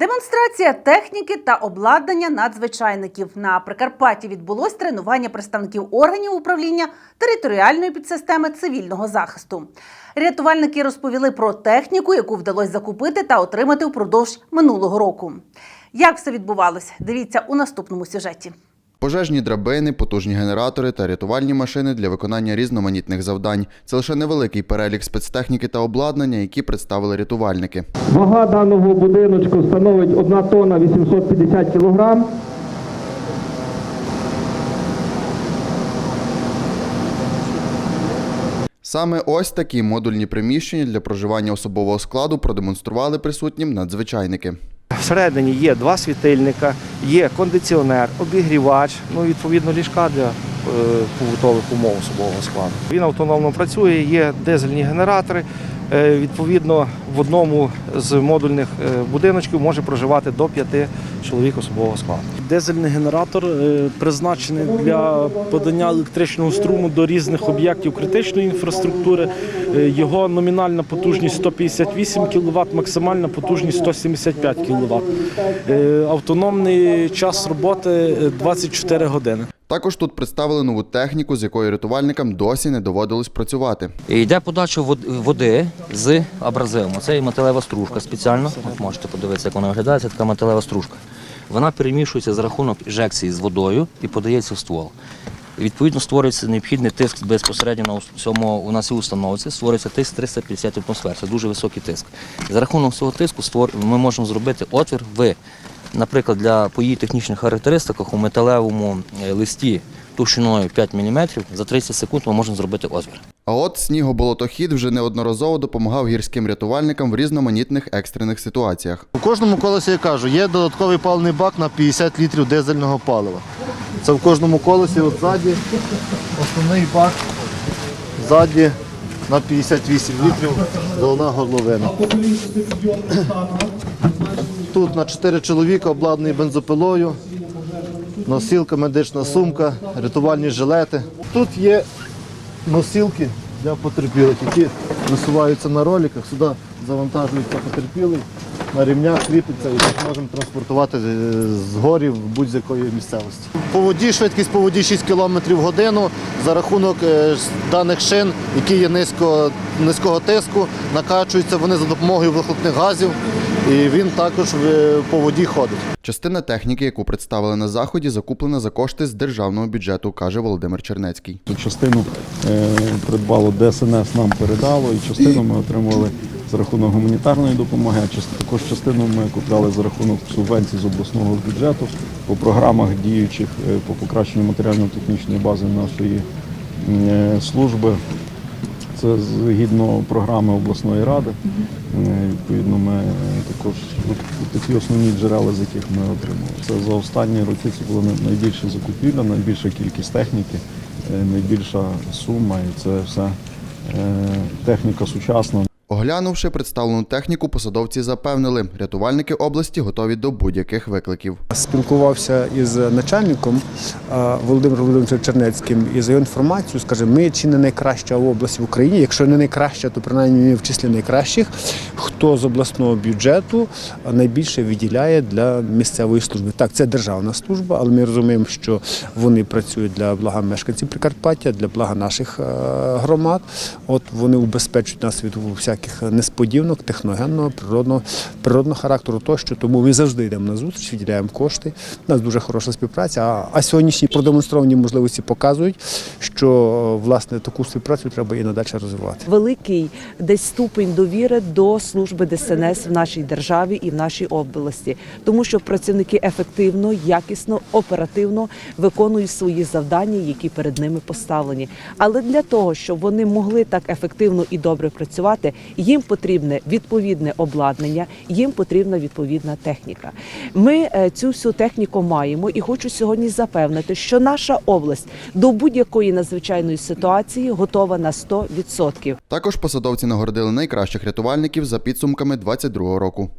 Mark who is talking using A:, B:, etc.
A: Демонстрація техніки та обладнання надзвичайників на Прикарпатті відбулось тренування представників органів управління територіальної підсистеми цивільного захисту. Рятувальники розповіли про техніку, яку вдалося закупити та отримати впродовж минулого року. Як все відбувалось? Дивіться у наступному сюжеті.
B: Пожежні драбини, потужні генератори та рятувальні машини для виконання різноманітних завдань. Це лише невеликий перелік спецтехніки та обладнання, які представили рятувальники.
C: Вага даного будиночку становить 1 тонна 850 кілограм.
B: Саме ось такі модульні приміщення для проживання особового складу продемонстрували присутнім надзвичайники.
D: Всередині є два світильника, є кондиціонер, обігрівач, ну відповідно ліжка для е, побутових умов особового складу. Він автономно працює, є дизельні генератори. Е, Відповідно, в одному з модульних е, будиночків може проживати до п'яти чоловік особового складу.
E: Дизельний генератор е, призначений для подання електричного струму до різних об'єктів критичної інфраструктури. Е, Його номінальна потужність 158 кВт, максимальна потужність 175 кВт. Автономний час роботи е, 24 години.
B: Також тут представили нову техніку, з якою рятувальникам досі не доводилось працювати.
F: Йде подача вод- води з абразивом. Це є металева стружка спеціально. От можете подивитися, як вона виглядає. Це така металева стружка. Вона перемішується за рахунок інжекції з водою і подається в ствол. І, Відповідно, створюється необхідний тиск безпосередньо на цьому у нас і установці. Створюється тиск 350 атмосфер. Це дуже високий тиск. За рахунок цього тиску ми можемо зробити отвір в, наприклад, для по її технічних характеристиках у металевому е, листі товщиною 5 мм за 30 секунд ми можемо зробити отвір.
B: А от снігоболотохід вже неодноразово допомагав гірським рятувальникам в різноманітних екстрених ситуаціях.
G: У кожному колесі я кажу, є додатковий паливний бак на 50 літрів дизельного палива. Це в кожному колесі, от ззаді, основний бак, ззаді на 58 літрів головна горловина. Тут на 4 чоловіка обладнаний бензопилою, носілка, медична сумка, рятувальні жилети. Тут є носілки для потерпілих, які висуваються на роликах. Сюди завантажується потерпілий, на ремнях кріпиться і так можемо транспортувати з горів будь-якої місцевості. По воді швидкість по воді 6 км в годину за рахунок е, даних шин, які є низько, низького тиску, накачуються вони за допомогою вихлопних газів, і він також е, по воді ходить.
B: Частина техніки, яку представили на заході, закуплена за кошти з державного бюджету, каже Володимир Чернецький.
H: Частину е, придбало ДСНС, нам передало, і частину ми отримали за рахунок гуманітарної допомоги, а також частину ми купляли за рахунок субвенцій з обласного бюджету по програмах діючих е, по покращенню матеріально-технічної бази нашої е, служби. Це згідно програми обласної ради. Е, Відповідно, ми також такі основні джерела, з яких ми отримали. Це за останні роки це була най- найбільша закупівля, найбільша кількість техніки, е, найбільша сума, і це все е, техніка сучасна.
B: Оглянувши представлену техніку, посадовці запевнили, рятувальники області готові до будь-яких викликів.
I: спілкувався із начальником е, Володимиром Володимировичем Чернецьким і за його інформацією, скаже, ми чи не найкраща область в Україні, якщо не найкраща, то принаймні в числі найкращих, хто з обласного бюджету найбільше виділяє для місцевої служби. Так, це державна служба, але ми розуміємо, що вони працюють для блага мешканців Прикарпаття, для блага наших е, громад. От вони убезпечують нас від всяких несподіванок, техногенного, природного, природного характеру тощо. Тому ми завжди йдемо на зустріч, виділяємо кошти. У нас дуже хороша співпраця. А, а сьогоднішні продемонстровані можливості показують, що власне таку співпрацю треба і надалі розвивати.
J: великий десь ступень довіри до служби ДСНС в нашій державі і в нашій області, тому що працівники ефективно, якісно, оперативно виконують свої завдання, які перед ними поставлені. Але для того, щоб вони могли так ефективно і добре працювати, їм потрібне відповідне обладнання, їм потрібна відповідна техніка. Ми е, цю всю техніку маємо і хочу сьогодні запевнити, що наша область до будь-якої надзвичайної ситуації готова на 100%.
B: Також посадовці нагородили найкращих рятувальників за підсумками 2022 року.